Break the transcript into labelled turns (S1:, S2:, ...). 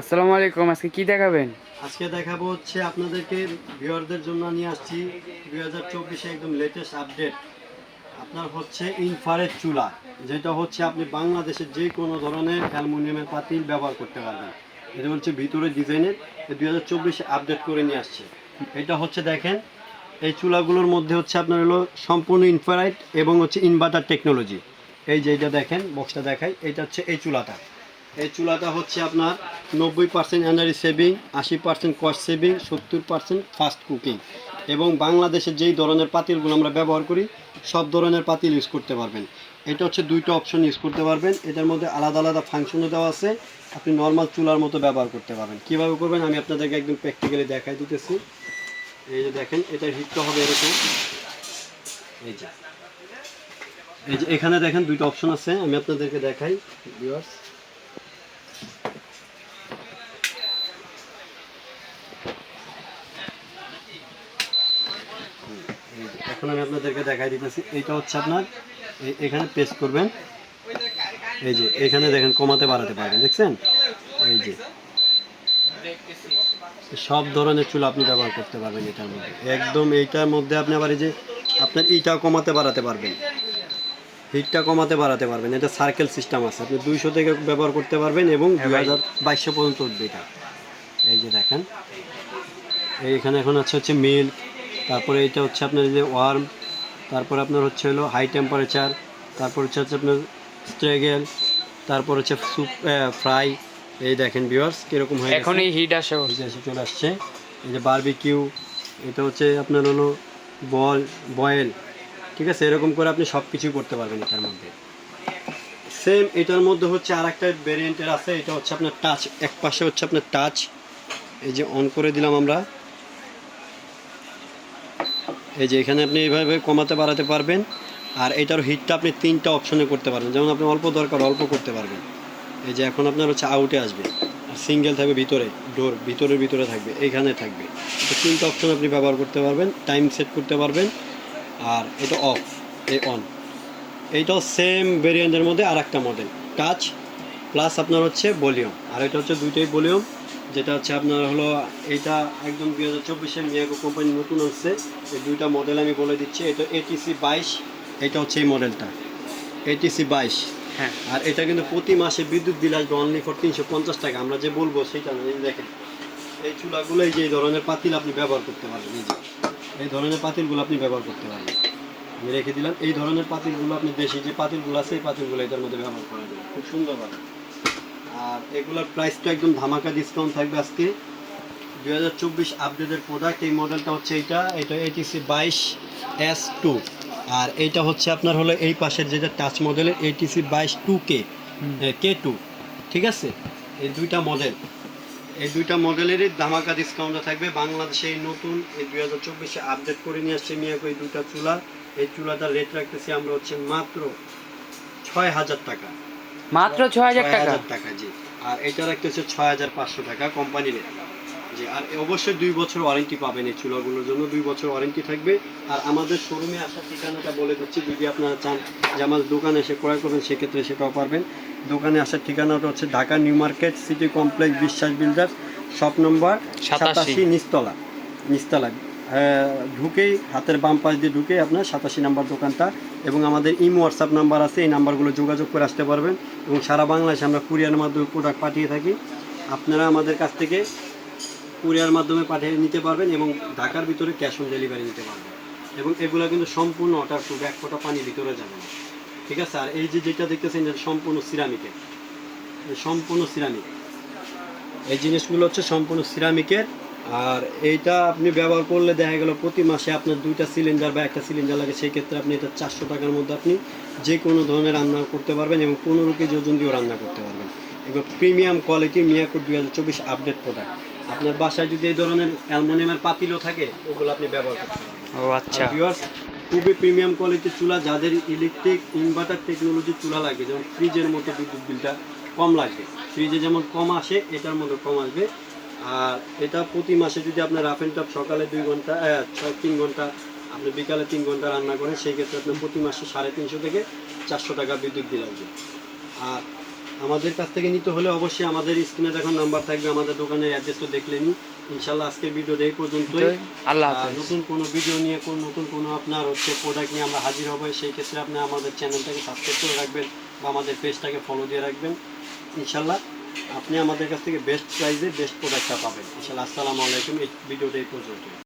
S1: আসসালামু আলাইকুম, আজকে কি দেখাবেন?
S2: আজকে দেখাবো হচ্ছে আপনাদেরকে ভিউয়ারদের জন্য নিয়ে আসছি দুই হাজার চব্বিশে একদম লেটেস্ট আপডেট আপনার হচ্ছে ইনফারেট চুলা, যেটা হচ্ছে আপনি বাংলাদেশের যে কোনো ধরনের অ্যালুমিনিয়ামের পাতিল ব্যবহার করতে পারবেন। এটা হচ্ছে ভিতরে ডিজাইনের দুই হাজার চব্বিশে আপডেট করে নিয়ে আসছে। এটা হচ্ছে দেখেন, এই চুলাগুলোর মধ্যে হচ্ছে আপনার হলো সম্পূর্ণ ইনফারাইট এবং হচ্ছে ইনভার্টার টেকনোলজি এই যে এটা দেখেন বক্সটা দেখাই, এটা হচ্ছে এই চুলাটা। এই চুলাটা হচ্ছে আপনার নব্বই পার্সেন্ট এনার্জি সেভিং আশি পার্সেন্ট কস্ট সেভিং সত্তর পার্সেন্ট ফাস্ট কুকিং এবং বাংলাদেশের যেই ধরনের পাতিলগুলো আমরা ব্যবহার করি, সব ধরনের পাতিল ইউজ করতে পারবেন। এটা হচ্ছে দুইটা অপশন ইউজ করতে পারবেন। এটার মধ্যে আলাদা আলাদা ফাংশনও দেওয়া আছে। আপনি নর্মাল চুলার মতো ব্যবহার করতে পারবেন। কীভাবে করবেন? আমি আপনাদেরকে একদম প্র্যাকটিক্যালি দেখাই দিতেছি। এই যে দেখেন এটার হিটটা হবে এরকম। এই যে এই যে এখানে দেখেন দুইটা অপশন আছে। আমি আপনাদেরকে দেখাই ভিউয়ার্স এই যে, এখন আমি আপনাদেরকে দেখাই দিতেছি। এইটা হচ্ছে আপনার এখানে পেস্ট করবেন। এই যে এখানে দেখেন কমাতে বাড়াতে পারবেন দেখছেন? এই যে। সব ধরনের চুল আপনি ব্যবহার করতে পারবেন এটার মধ্যে। একদম এইটার মধ্যে আপনি আবার এই যে আপনার ইটা কমাতে বাড়াতে পারবেন। হিটটা কমাতে বাড়াতে পারবেন। এটা সার্কেল সিস্টেম আছে। আপনি দুইশো থেকে ব্যবহার করতে পারবেন এবং দুই হাজার বাইশশো পর্যন্ত উঠবে এটা। এই যে দেখেন। এইখানে এখন আছে হচ্ছে মিল্ক তারপরে এটা হচ্ছে আপনার যে ওয়ার্ম তারপরে আপনার হচ্ছে হলো হাই টেম্পারেচার তারপর হচ্ছে হচ্ছে আপনার স্ট্রেগেল তারপর হচ্ছে স্যুপ ফ্রাই এই দেখেন ভিউয়ার্স কীরকম হয় গেছে।
S1: এখনই হিট আসে।
S2: এই যে এসে চলে আসছে এই যে বারবিকিউ এটা হচ্ছে আপনার হলো বল বয়েল ঠিক আছে এরকম করে আপনি সব কিছুই করতে পারবেন এটার মধ্যে সেম এটার মধ্যে হচ্ছে আর একটা ভেরিয়েন্টের আছে এটা হচ্ছে আপনার টাচ এক পাশে হচ্ছে আপনার টাচ এই যে অন করে দিলাম আমরা এই যে এখানে আপনি এইভাবে কমাতে বাড়াতে পারবেন, আর এটার হিটটা আপনি তিনটা অপশনে করতে পারবেন। যেমন আপনি অল্প দরকার, অল্প করতে পারবেন। এই যে এখন আপনার হচ্ছে আউটে আসবে, আর সিঙ্গেল থাকবে ভিতরে ডোর ভিতরের ভিতরে থাকবে, এইখানে থাকবে। তো তিনটা অপশন আপনি ব্যবহার করতে পারবেন টাইম সেট করতে পারবেন, আর এটা অফ এই অন এইটাও সেম ভেরিয়েন্টের মধ্যে আর একটা মডেল টাচ প্লাস আপনার হচ্ছে ভলিউম আর এটা হচ্ছে দুইটাই ভলিউম যেটা হচ্ছে আপনার হলো এটা একদম দুই হাজার চব্বিশে মিয়াকো কোম্পানি নতুন আসছে। এই দুইটা মডেল আমি বলে দিচ্ছি এটা এটিসি বাইশ এটা হচ্ছে এই মডেলটা এটিসি বাইশ।
S1: হ্যাঁ।
S2: আর এটা কিন্তু প্রতি মাসে বিদ্যুৎ বিল আসবে অনলি ফর তিনশো পঞ্চাশ টাকা। আমরা যে বলব সেটা না এই দেখেন এই চুলাগুলো এই যে এই ধরনের পাতিল আপনি ব্যবহার করতে পারবেন এই যে। এই ধরনের পাতিলগুলো আপনি ব্যবহার করতে পারবেন। আমি রেখে দিলাম এই ধরনের পাতিলগুলো আপনি দেশি যে পাতিলগুলো আছে এই পাতিলগুলো এটার মধ্যে ব্যবহার করা যাবে। খুব সুন্দরভাবে আর এগুলোর প্রাইসটা একদম ধামাকা ডিসকাউন্ট থাকবে আজকে। দুই হাজার চব্বিশ আপডেটের প্রোডাক্ট এই মডেলটা হচ্ছে এইটা এটা এটিসি বাইশ এস টু আর এইটা হচ্ছে আপনার হলো এই পাশের যেটা টাচ মডেলের এটিসি বাইশ টু কে কে টু ঠিক আছে? এই দুইটা মডেল এই দুইটা মডেলেরই ধামাকা ডিসকাউন্টে থাকবে। বাংলাদেশে এই নতুন এই দুই হাজার চব্বিশে আপডেট করে নিয়ে আসছে মিয়াকো এই দুইটা চুলা। এই চুলাটার রেট রাখতেছি আমরা হচ্ছে মাত্র ছয় হাজার টাকা।
S1: মাত্র হাজার
S2: ছয়
S1: টাকা
S2: হাজার টাকা। জি। আর এটা রাখতেছে ছয় হাজার পাঁচশো টাকা কোম্পানি রেট জি আর অবশ্যই দুই বছর ওয়ারেন্টি পাবেন এই চুলাগুলোর জন্য দুই বছর ওয়ারেন্টি থাকবে। আর আমাদের শোরুমে আসার ঠিকানাটা বলে দিচ্ছি যদি আপনারা চান যে আমার দোকানে এসে ক্রয় করবেন সেক্ষেত্রে সেটাও পারবেন। দোকানে আসার ঠিকানাটা হচ্ছে Dhaka New Market City Complex Biswas builder shop number
S1: সাতাশি।
S2: নিচতলা নিচতলা। হ্যাঁ, ঢুকেই, হাতের বাম পাশ দিয়ে ঢুকেই আপনার সাতাশি নাম্বার দোকানটা এবং আমাদের ইমো হোয়াটসঅ্যাপ নাম্বার আছে, এই নাম্বারগুলো যোগাযোগ করে আসতে পারবেন এবং সারা বাংলাদেশে আমরা কুরিয়ার মাধ্যমে প্রোডাক্ট পাঠিয়ে থাকি। আপনারা আমাদের কাছ থেকে কুরিয়ার মাধ্যমে পাঠিয়ে নিতে পারবেন এবং ঢাকার ভিতরে ক্যাশ অন ডেলিভারি নিতে পারবেন। এবং এগুলো কিন্তু সম্পূর্ণ ওয়াটার প্রুফ এক ফোঁটা পানি ভিতরে যাবে না। ঠিক আছে? আর এই যে যেটা দেখতেছেন, এটা সম্পূর্ণ সিরামিকের সম্পূর্ণ সিরামিক এই জিনিসগুলো হচ্ছে সম্পূর্ণ সিরামিকের আর এইটা আপনি ব্যবহার করলে দেখা গেল প্রতি মাসে আপনার দুইটা সিলিন্ডার বা একটা সিলিন্ডার লাগে সেই ক্ষেত্রে আপনি এটা চারশো টাকার মধ্যে আপনি যে কোনো ধরনের রান্না করতে পারবেন এবং পনেরো কেজি ওজন দিয়েও রান্না করতে পারবেন। এবার প্রিমিয়াম কোয়ালিটি মিয়াকুর দুই হাজার চব্বিশ আপডেট প্রোডাক্ট আপনার বাসায় যদি এই ধরনের অ্যালমোনিয়ামের পাতিলও থাকে ওগুলো আপনি ব্যবহার করতে পারবেন।
S1: ও আচ্ছা।
S2: ভিউয়ার্স খুবই প্রিমিয়াম কোয়ালিটির চুলা যাদের ইলেকট্রিক ইনভার্টার টেকনোলজির চুলা লাগবে যেমন ফ্রিজের মতো বিদ্যুৎ বিলটা কম লাগবে। ফ্রিজে যেমন কম আসে এটার মধ্যে কম আসবে। আর এটা প্রতি মাসে যদি আপনার রাফ অ্যান্ড টাপ সকালে দুই ঘণ্টা তিন ঘণ্টা আপনি বিকালে তিন ঘণ্টা রান্না করেন সেই ক্ষেত্রে আপনার প্রতি মাসে সাড়ে তিনশো থেকে চারশো টাকা বিদ্যুৎ বিল আসবে। আর আমাদের কাছ থেকে নিতে হলে অবশ্যই আমাদের স্ক্রিনে দেখুন নাম্বার থাকবে আমাদের দোকানের অ্যাড্রেস তো দেখলেনি ইনশাল্লাহ আজকের ভিডিওটা এই পর্যন্তই।
S1: আল্লাহ
S2: নতুন কোনো ভিডিও নিয়ে কোন নতুন কোনো আপনার হচ্ছে প্রোডাক্ট নিয়ে আমরা হাজির হব সেই ক্ষেত্রে আপনি আমাদের চ্যানেলটাকে সাবস্ক্রাইব করে রাখবেন বা আমাদের পেজটাকে ফলো দিয়ে রাখবেন। ইনশাল্লাহ আপনি আমাদের কাছ থেকে বেস্ট প্রাইসে বেস্ট প্রোডাক্টটা পাবেন। আসলে আসসালামু আলাইকুম, এই ভিডিওটা এই পর্যন্ত